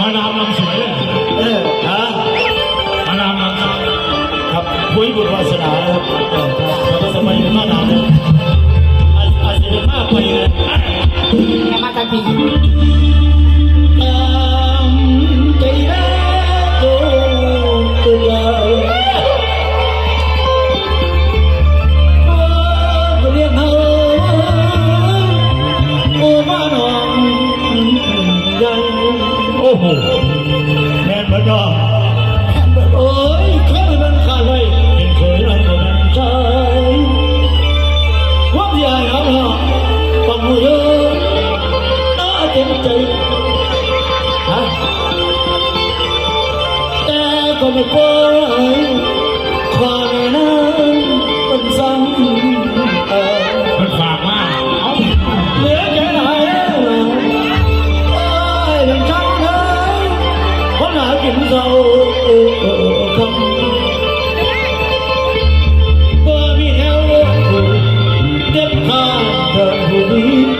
มานามนำสวยเลยเออฮะมานามนำสวยครับคุยบุตรวาสนานะครับครับสมัยมานามเนี่ยอาจจะมากไปเลยมาตะกี้ You.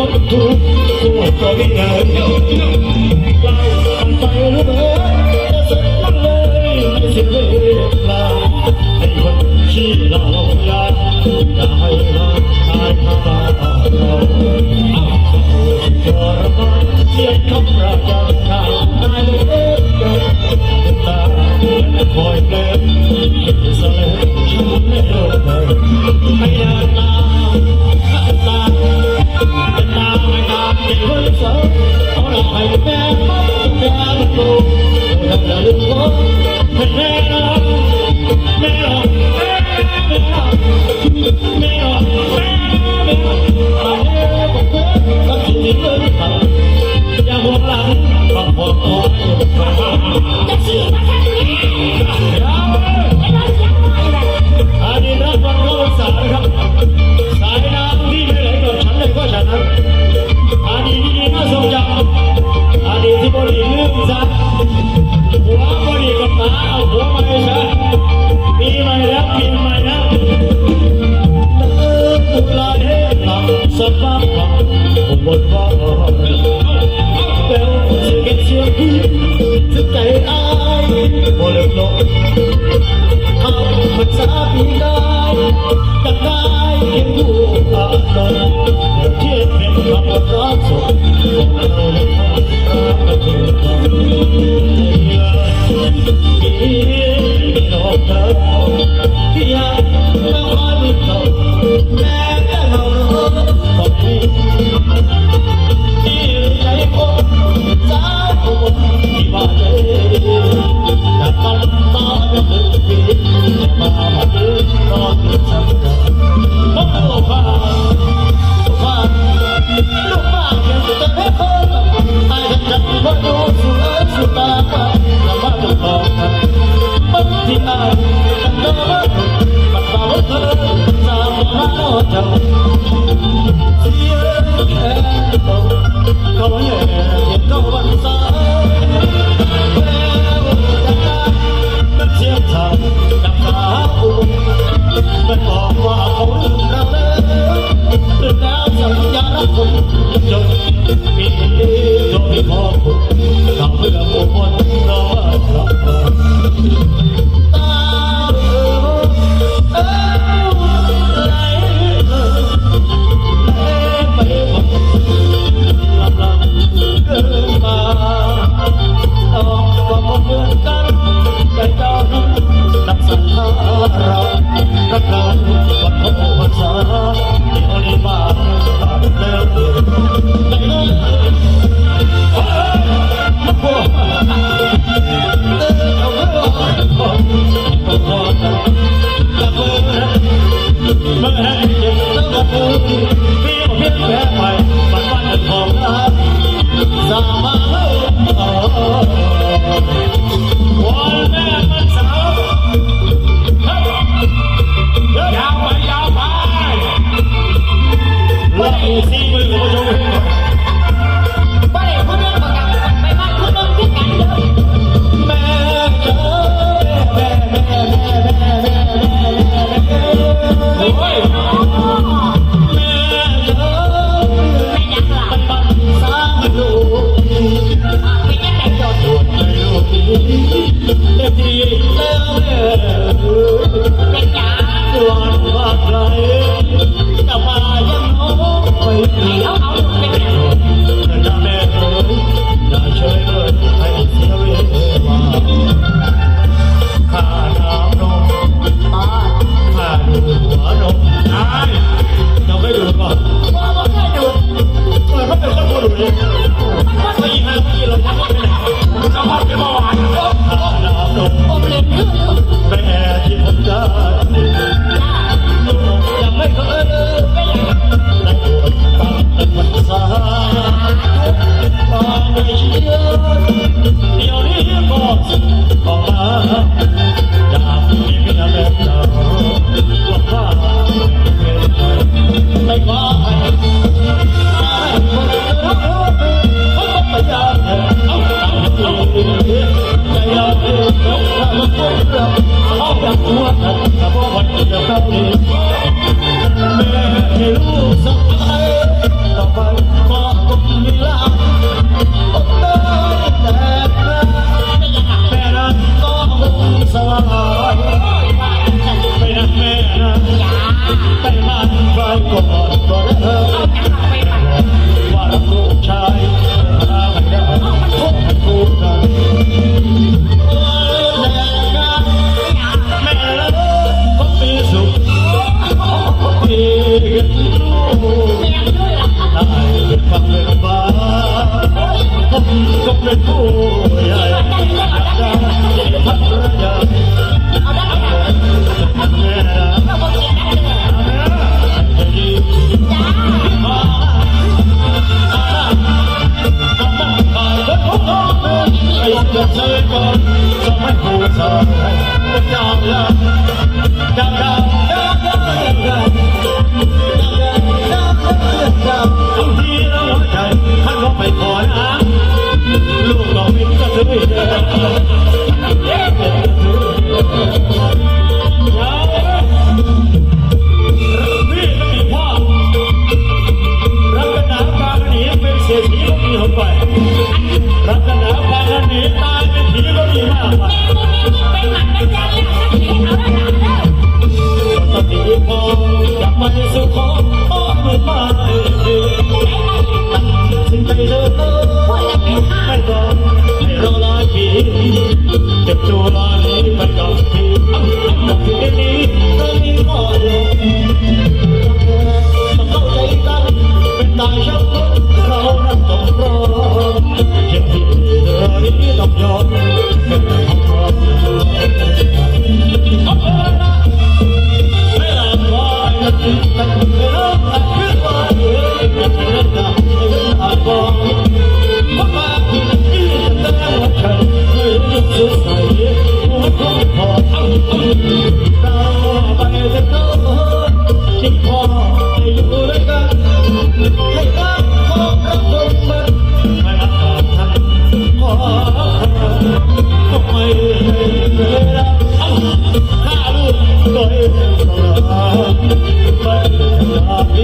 วประตูตัวก็ไม่เดินเล่าทำไปรู้ไหมจะสุดนั่เลยไม่เสียเลยลาไอ้คนที่เราอยากได้มาตายมาตาเราเอาตัวระบาเสียงคำประกา Thank you. ชื่อพี่จะใจอายบ่เลิกลงหากภาษาพี่ได้ตักไก็รูปภาพตน levar ได้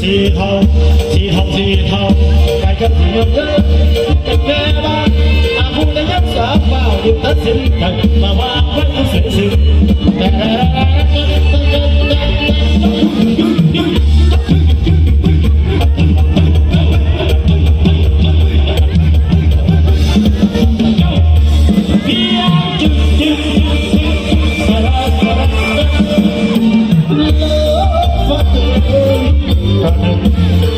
自豪，自豪，自豪，大家同樣一，更加吧。那我哋一手包，要得先得。Thank you.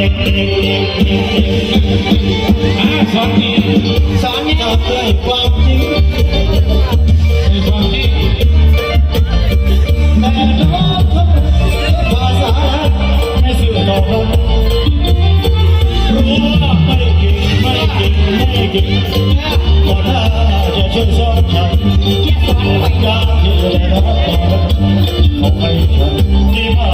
สอนดีสอนให้เราเกิความจริงความจริงแต่เราภาษาไม่สื่อต่อกัรู้ว่าไม่เก่งไม่เก่งไม่เก่งก็น่าจะช่วยสอนฉันการที่ได้รับของใครฉันที่มา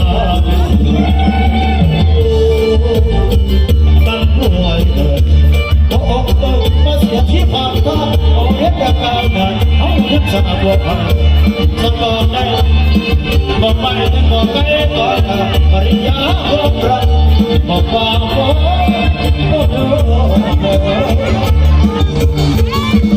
มันป่วยเกิดพอออกตกมาเสียที่ผ่านตาเอาเรียกกาวได้เอาเรียกสาบัวพันสะกอนได้บ่ไปได้บ่ไปก่อนปริญญาบ่รักบ่ฟ้าบ่บ่เด้อ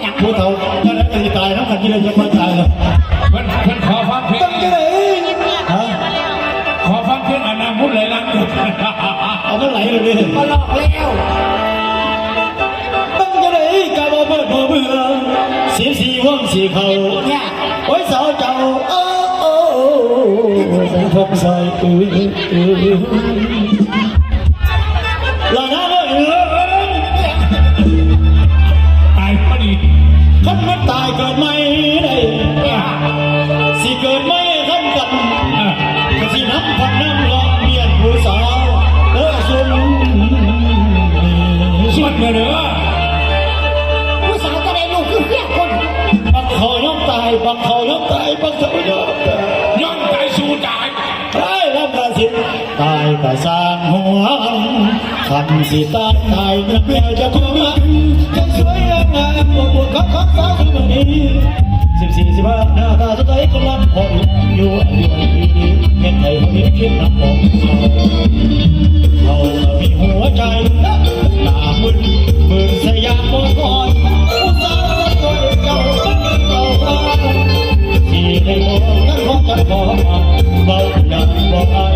เนี่ยเป็นอย่างผู้เฒ่าก็นั้นก็จะตายน้ำขันที่เราจะมาตายเลยเพิ่นเพิ่นขอฟังเพลงตั้งใจไหนฮะขอฟังเพลงอนามุดเลยลังจุดเอามันไหลเลยดิก็หลอกแล้วตั้งใจไหนกะบ่เบิดบ่เบื่อสีสีว่องสีเขาเนี่ยโอ้ยสาวเจ้าโอ้โอ้ใส่พกใส่ปืนลา ก็สร้างหัวคำสิตาไทยเพื่อจะคงจะสวยงามบนบนของของสาวคนนี้สิบสี่สิบห้าหน้าตาสดใสคนรักผมอยู่อยู่ดีเห็นใครคนนี้คิดนักผมเขาเขามีหัวใจหน้ามึนมึนสยามมอคอยผู้สาวคนเก่าเป็นเก่าที่ได้มองนั้นของกันขอเราอยากบออะไ